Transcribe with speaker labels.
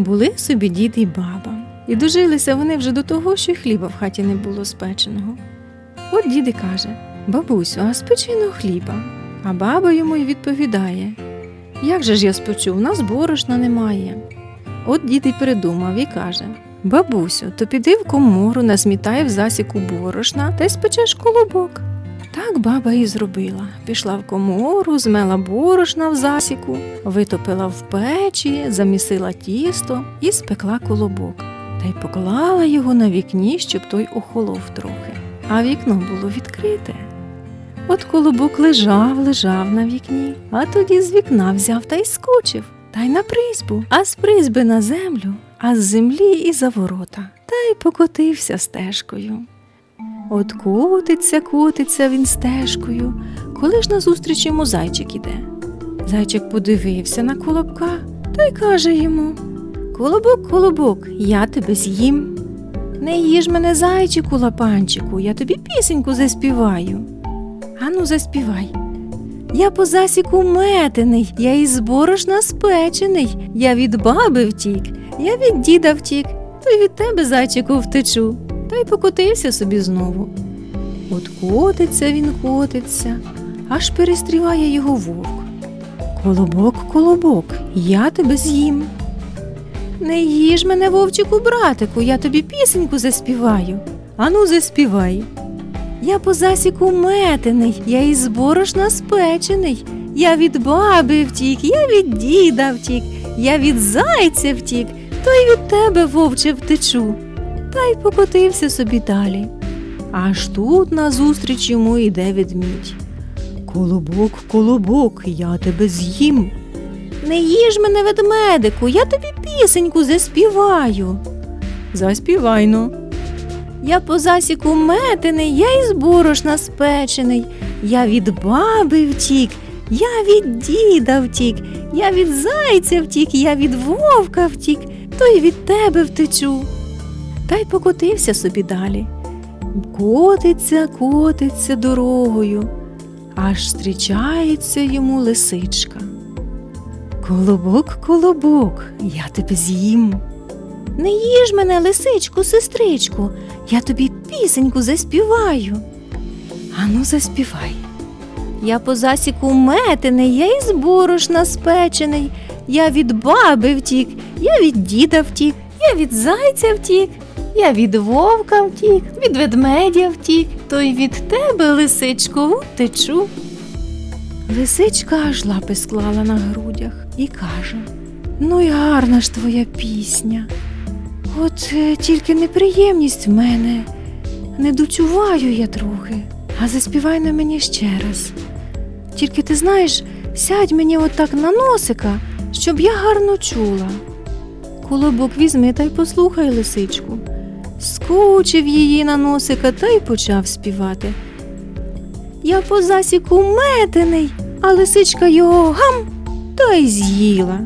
Speaker 1: Були собі дід і баба, і дожилися вони вже до того, що й хліба в хаті не було спеченого. От дід і каже: Бабусю, а спечи но хліба. А баба йому й відповідає: Як же ж я спечу, в нас борошна немає. От дід і передумав і каже: Бабусю, то піди в комору, назмітай в засіку борошна та й спечеш колобок. Так баба і зробила. Пішла в комору, змела борошна в засіку, витопила в печі, замісила тісто і спекла колобок. Та й поклала його на вікні, щоб той охолов трохи. А вікно було відкрите. От колобок лежав, лежав на вікні, а тоді з вікна взяв та й скочив, та й на призьбу, а з призьби на землю, а з землі і за ворота, та й покотився стежкою. От котиться, котиться він стежкою, коли ж назустріч йому зайчик іде. Зайчик подивився на колобка та й каже йому: Колобок, колобок, я тебе з'їм. Не їж мене, зайчику, лапанчику, я тобі пісеньку заспіваю. Ану, заспівай. Я по засіку метений, я із борошна спечений, я від баби втік, я від діда втік, то й від тебе, зайчику, втечу. Та й покотився собі знову. От котиться він котиться, аж перестріває його вовк. Колобок, колобок, я тебе з'їм. Не їж мене, вовчику, братику, я тобі пісеньку заспіваю. Ану, заспівай. Я по засіку метений, я із борошна спечений. Я від баби втік, я від діда втік, я від зайця втік, то й від тебе, вовче, втечу. Та й покотився собі далі. Аж тут назустріч йому йде ведмідь. Колобок, колобок, я тебе з'їм. Не їж мене, ведмедику, я тобі пісеньку заспіваю. Заспівай ну. Я по засіку метений, я із борошна спечений, я від баби втік, я від діда втік, я від зайця втік, я від вовка втік, то й від тебе втечу. Та й покотився собі далі. Котиться, котиться дорогою, аж зустрічається йому лисичка. Колобок, колобок, я тебе з'їм. Не їж мене, лисичку, сестричку, я тобі пісеньку заспіваю. Ану, заспівай. Я по засіку метений, я із борошна спечений, я від баби втік, я від діда втік, я від зайця втік, я від вовка втік, від ведмедя втік, то й від тебе, лисичку, втечу. Лисичка аж лапи склала на грудях і каже: Ну й гарна ж твоя пісня. От е, тільки неприємність в мене. Не дочуваю я трохи, а заспівай на мені ще раз. Тільки ти знаєш, сядь мені отак на носика, щоб я гарно чула. Колобок візьми та й послухай лисичку. Скучив її на носика та й почав співати. Я по засіку метений, а лисичка його гам та й з'їла.